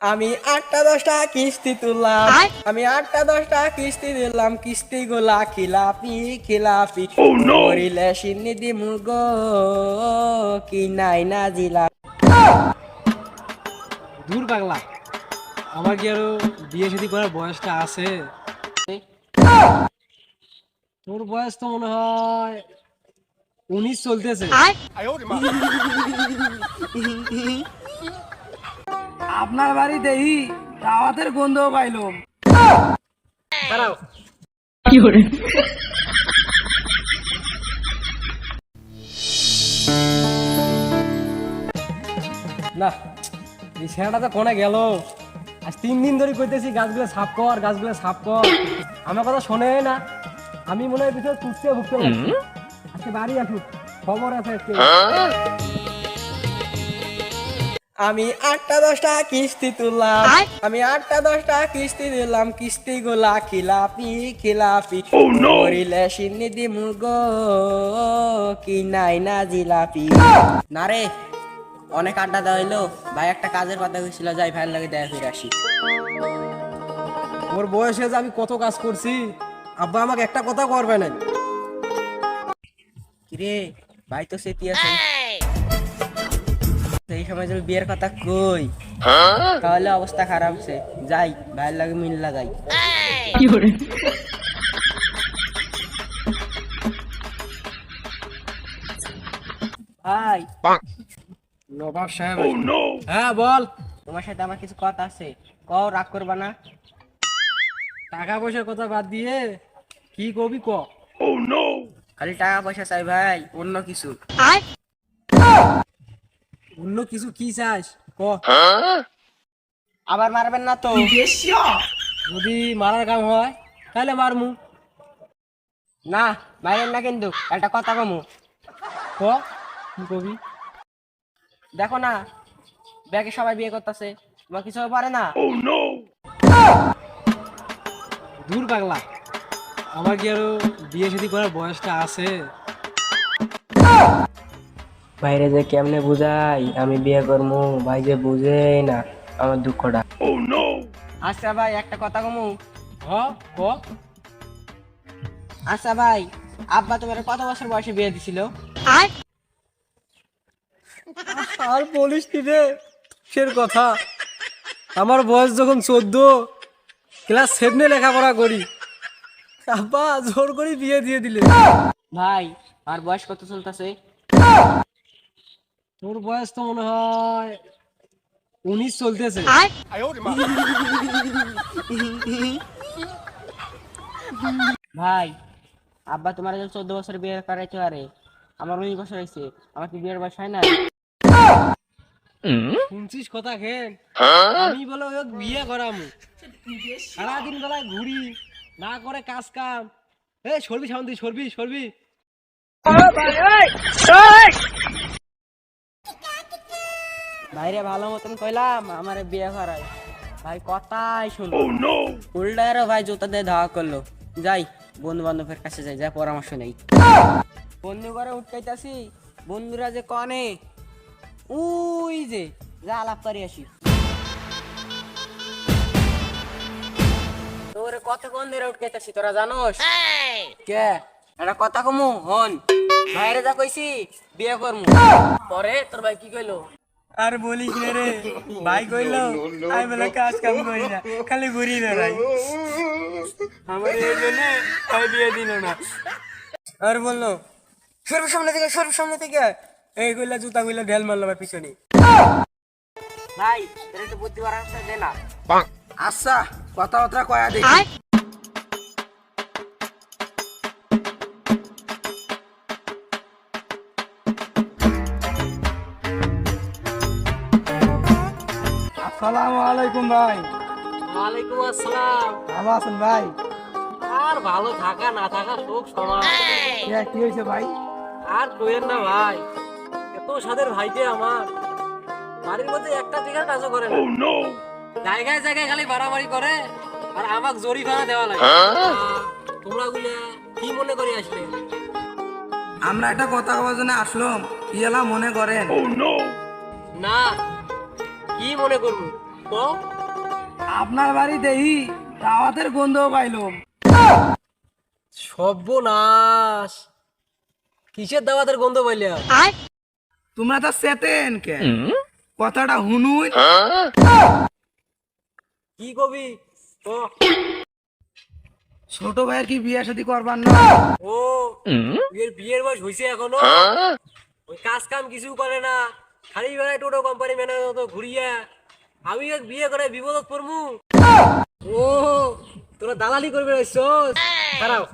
আমি আটটা দশটা কিস্তি তুললাম। আমি আটটা দশটা কিস্তি দিলাম কিস্তি গুলা খিলাপি। খিলাপি করিলে সিন্নি দি মুগ কি নাই না জিলা। দূর পাগলা। আমার কি আরও বিয়ে শাদী করার বয়সটা আছে? তোর বয়স তো মনে হয় উনিশ চলতেছে। আপনার বাড়িতেই দাওয়াতের গন্ধ পাইলাম। দাঁড়াও। না এই ছেলেটা তো কোনে গেল? আজ তিন দিন ধরে কইতেছি গাছগুলো সাফ কর গাছগুলো সাফ কর। আমার কথা শোনে না। আমি মনে হয় ভিতরে টুকতে ভুগতে আজকে বাড়ি আসুক। খবর আছে আজকে। আমি আটটা দশটা কিস্তি তুললাম। আমি আটটা দশটা কিস্তি দিলাম কিস্তি গুলা খিলাপি খিলাপি। করিলে সিন্নি দি মুগ কি নাই না জিলাপি। না রে অনেক আড্ডা দেওয়া হইল। ভাই একটা কাজের কথা হয়েছিল যাই ভাইয়ের লাগে দেখা ফিরে আসি। ওর বয়সে যে আমি কত কাজ করছি আব্বা আমাকে একটা কথা করবে না কিরে ভাই তো সেটি আছে। সেই সময় যদি বিয়ের কথা কই তাহলে অবস্থা খারাপ আছে যাই ভাইয়ের লাগে মিল লাগাই ভাই। নবাব সাহেব হ্যাঁ বল। তোমার সাথে আমার কিছু কথা আছে। কও রাগ করবা না। টাকা পয়সার কথা বাদ দিয়ে কি কবি ক? খালি টাকা পয়সা চাই ভাই অন্য কিছু। অন্য কিছু কি চাস? ক। আবার মারবেন না তো। যদি মারার কাম হয় তাহলে মারমু। না মারেন না কিন্তু একটা কথা কমু। ক? কি কবি? দেখো না ব্যাগে সবাই বিয়ে করতেছে তোমার কিছু পারে না? দূর পাগলা। আমার কি আরও বিয়ে শাদী করার বয়সটা আছে? বাইরে যে কেমনে বুঝাই? আমি বিয়ে করব ভাই যে বুঝেই না আমার দুঃখটা। আচ্ছা ভাই একটা কথা কমু। হ ক। আচ্ছা ভাই আব্বা তোমার কত বছর বয়সে বিয়ে দিছিল? আর? বলিস কি রে? সের কথা। আমার বয়স যখন চোদ্দ ক্লাস সেভেনে লেখাপড়া করি। আব্বা জোর করে বিয়ে দিয়ে দিলে। ভাই আর বয়স কত চলতেছে? তোর বয়স তো মনে হয় উনিশ চলতেছে। ভাই আব্বা তোমার যখন চোদ্দ বছর বিয়ে করাইতে পারে। আমার উনিশ বছর হয়েছে আমার কি বিয়ের বয়স হয় না? শুনছিস কথা খেন আমি বলে ওই বিয়ে করামু। সারাদিন বেলায় ঘুরি না করে কাজ কাম। এ সরবি সামন্দি সরবি সরবি। ভাইরে ভালো মতন কইলাম আমার বিয়ে করাই। ভাই কথাই শুনো উল্টারও ভাই জুতা দিয়ে ধাওয়া করল। যাই বন্ধু বান্ধবের কাছে যাই যা পরামর্শ নেই। বন্ধু ঘরে উঠকাইতাছি বন্ধুরা যে কনে উই যে যা আলাপ করে আসি। তোরে কতক্ষণ ধরে উঠকাইতাছি তোরা জানোস? কে? একটা কথা কমু হন। ভাইরে যা কইছি বিয়ে করমু। পরে তোর ভাই কি কইলো? আর বলিস না রে। ভাই কইলো আমি বলে কাজ কাম করি না। খালি ঘুরি বেড়াই আমার এই জন্য ভাই বিয়ে দিল না। আর বলল সর্ব সামনে থেকে সর্ব সামনে থেকে। এই কইলা জুতা কইলা ঢেল মারলো আমার পিছনে। ভাই তোর একটু বুদ্ধি বাড়া দে না। আচ্ছা কথাবার্তা কয়া দেখি আসসালামু আলাইকুম ভাই। ওয়ালাইকুম আসসালাম। ভালো আছেন ভাই? আর ভালো থাকা না থাকা সুখ সমান। কি হয়েছে ভাই? আর কইেন না ভাই এত সাদের ভাইতে আমার। বাড়ির মধ্যে একটা টিকা কাজও করে না। জায়গায় জায়গায় খালি বাড়াবাড়ি করে আর আমাক জরিমানা দেওয়া লাগে। তোমরা গুলো কি মনে করে আসলে? আমরা একটা কথা কবার জন্য আসলাম ইয়েলা মনে করেন? না কি মনে করব? তো আপনার বাড়ি দেহি দাওয়াতের গন্ধ পাইলাম। সর্বনাশ। কিসের দাওয়াতের গন্ধ পাইলে? তোমরা তো সেতেন কে? কথাটা হুনুই কি কবি? ও ছোট ভাইয়ের কি বিয়ে শাদী করবার না? ও বিয়ের বিয়ের বয়স হয়েছে এখনও? ওই কাজ কাম কিছু করে না। খালি বেলায় টোটো কোম্পানি ম্যানেজার তো ঘুরিয়া আমি বিয়ে করে বিপদত পড়মু। ও তোরা দালালি করবে এসছস দাঁড়াও।